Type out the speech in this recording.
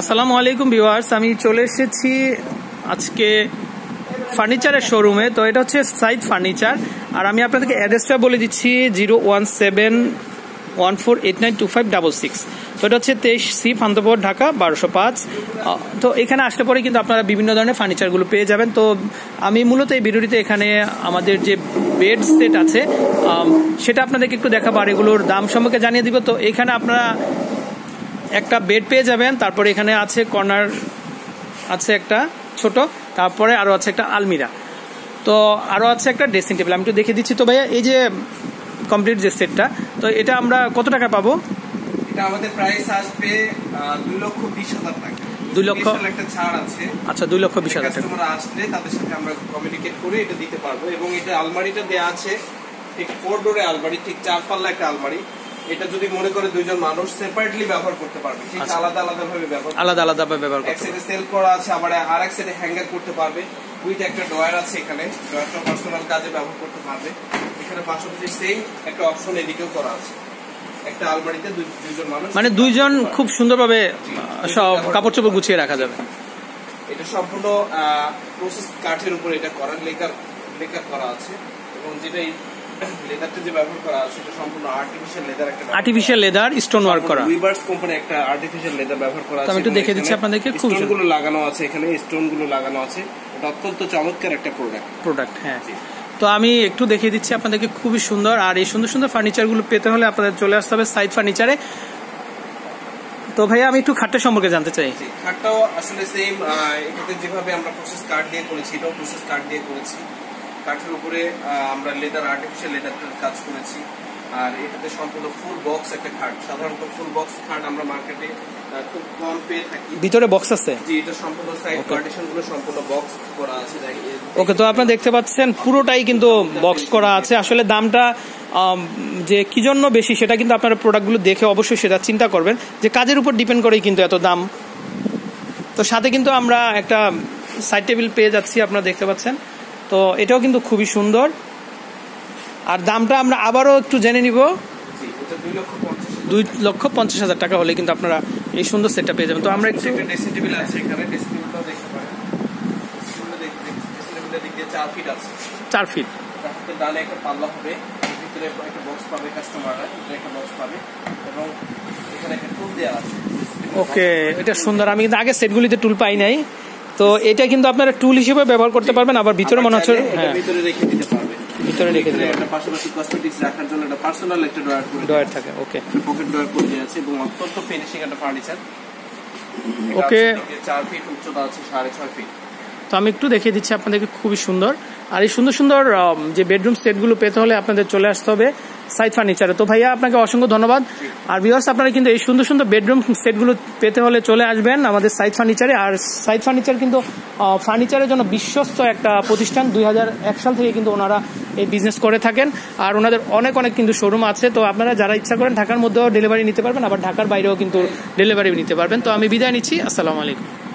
আসসালামু আলাইকুম ভিউয়ার্স, আমি চলে এসেছি আজকে ফার্নিচারের শোরুমে। তো এটা হচ্ছে সাইদ ফার্নিচার। আর আমি আপনাদেরকে অ্যাড্রেসটা বলে দিচ্ছি, zero one seven one four eight nine two five double six. তো এটা হচ্ছে তেইশ সি ফান্তপুর ঢাকা, বারোশো পাঁচ। তো এখানে আসলে পরে কিন্তু আপনারা বিভিন্ন ধরনের ফার্নিচারগুলো পেয়ে যাবেন। তো আমি মূলত এই ভিডিওটিতে এখানে আমাদের যে বেড সেট আছে সেটা আপনাদেরকে একটু দেখাবো। আর এগুলোর দাম সম্পর্কে জানিয়ে দিব। তো এখানে আপনারা একটা বেড পেয়ে যাবেন তারপরে এখানে আছে কর্নার আছে একটা ছোট তারপরে আরও আছে একটা আলমিরা। তো আরও আছে একটা ড্রেসিং টেবিল আমি একটু দেখে দিচ্ছি। তো ভাইয়া এই যে কমপ্লিট যে সেটটা তো এটা আমরা কত টাকা পাবো? এটা আমাদের প্রাইস আসবে দুই লক্ষ বিশ হাজার টাকা। দুই লক্ষ একটা ছাড় আছে। আচ্ছা দুই লক্ষ বিশ হাজার টাকা। আসলে তাদের সাথে আমরা কমিউনিকেট করে এটা দিতে পারব। এবং এটা আলমারিটা দেয়া আছে ঠিক ফোর ডোরে আলমারি ঠিক চার পাল্লা একটা আলমারি। এটা যদি মনে করে দুইজন মানুষ সেপারেটলি ব্যবহার করতে পারবে আচ্ছা। আলাদা আলাদা ভাবে ব্যবহার আলাদা আলাদা ব্যবহার করতে সাইডে সেল করা আছে আবার আর এক সাইডে হ্যাঙ্গার করতে পারবে। উইথ একটা আছে এখানে পার্সোনাল কাজে ব্যবহার করতে পারবে। এখানে পাশাপাশি সেম একটা অপশন এদিকেও করা আছে। একটা আলমারিতে দুইজন মানুষ মানে দুইজন খুব সুন্দরভাবে সব কাপড় চোপড় গুছিয়ে রাখা যাবে। এটা সম্পূর্ণ প্রসেস কাঠের উপর এটা করা লেকার লেকার করা আছে। এবং যেটা লেদারটা যে ব্যবহার করা আছে এটা সম্পূর্ণ আর্টিফিশিয়াল লেদার একটা আর্টিফিশিয়াল লেদার স্টোন ওয়ার্ক করা। উইবার্স কোম্পানি একটা আর্টিফিশিয়াল লেদার ব্যবহার করা আছে তো আমি একটু দেখে দিচ্ছি আপনাদেরকে, খুব স্টোন লাগানো আছে এখানে স্টোন লাগানো আছে। এটা অত্যন্ত চমৎকার একটা প্রোডাক্ট প্রোডাক্ট হ্যাঁ। তো আমি একটু দেখিয়ে দিচ্ছি আপনাদেরকে খুবই সুন্দর। আর এই সুন্দর সুন্দর ফার্নিচারগুলো পেতে হলে আপনাদের চলে আসতে হবে সাইড ফার্নিচারে তো ভাইয়া আমি একটু খাটের সম্পর্কে জানতে চাই। খাটটাও আসলে সেম এটাতে যেভাবে আমরা প্রসেস কার্ড দিয়ে করেছি এটাও প্রসেস কার্ড দিয়ে করেছি। কাঠের উপরে আমরা লেদার আর্টিফিশিয়াল লেদার কাজ করেছি। আর এটাতে সম্পূর্ণ ফুল বক্স একটা খাট। সাধারণত ফুল বক্স খাট আমরা মার্কেটে খুব কম পেয়ে থাকি। ভিতরে বক্স আছে? জি এটা সম্পূর্ণ সাইড পার্টিশনগুলো সম্পূর্ণ বক্স করা আছে। ওকে তো আপনারা দেখতে পাচ্ছেন পুরোটাই কিন্তু বক্স করা আছে। আসলে দামটা যে কি জন্য বেশি সেটা কিন্তু আপনারা প্রোডাক্টগুলো দেখে অবশ্যই সেটা চিন্তা করবেন। যে কাজের উপর ডিপেন্ড করেই কিন্তু এত দাম। তো সাথে কিন্তু আমরা একটা সাইড টেবিল পেয়ে যাচ্ছি আপনারা দেখতে পাচ্ছেন। তো এটাও কিন্তু খুবই সুন্দর। আর দামটা আমরা আবারও একটু জেনে নিব। দুই লক্ষ পঞ্চাশ হাজার টাকা হলে কিন্তু আপনারা এই সুন্দর সেটটা পেয়ে যাবেন। তো আমরা একটু চার ফিট আছে। চার ফিট তার হাতে ডানে একটা পাল্লা হবে ভিতরে একটা বক্স পাবে কাস্টমাররা একটা বক্স পাবে। এবং এখানে একটা টুল দেওয়া আছে। ওকে এটা সুন্দর। আমি কিন্তু আগে সেটগুলিতে টুল পাই নাই। তো এটা কিন্তু আপনারা টুল হিসেবে ব্যবহার করতে পারবেন আবার ভিতরে মনে হচ্ছে হ্যাঁ। ভিতরে রেখে দিতে পারবেন। ভিতরে রেখে দিতে এখানে একটা পাশাপাশি কসমেটিক্স রাখার জন্য একটা পার্সোনাল একটা ড্রয়ার করে ডয়ার থাকে ওকে পকেট ড্রয়ার করে দেওয়া আছে এবং অত্যন্ত ফিনিশিং একটা ফার্নিচার ওকে ফিট উচ্চতা আছে সাড়ে ছয় ফিট তো আমি একটু দেখিয়ে দিচ্ছি আপনাদেরকে খুবই সুন্দর। আর এই সুন্দর সুন্দর যে বেডরুম সেটগুলো পেতে হলে আপনাদের চলে আসতে হবে সাইড ফার্নিচারে তো ভাইয়া, আপনাকে অসংখ্য ধন্যবাদ। আর ভিউয়ার্স আপনারা কিন্তু এই সুন্দর সুন্দর বেডরুম সেটগুলো পেতে হলে চলে আসবেন আমাদের সাইড ফার্নিচারে আর সাইড ফার্নিচার কিন্তু ফার্নিচারের জন্য বিশ্বস্ত একটা প্রতিষ্ঠান। দুই হাজার এক সাল থেকে কিন্তু ওনারা এই বিজনেস করে থাকেন। আর ওনাদের অনেক অনেক কিন্তু শোরুম আছে। তো আপনারা যারা ইচ্ছা করেন, ঢাকার মধ্যেও ডেলিভারি নিতে পারবেন। আবার ঢাকার বাইরেও কিন্তু ডেলিভারি নিতে পারবেন। তো আমি বিদায় নিচ্ছি। আসসালামু আলাইকুম।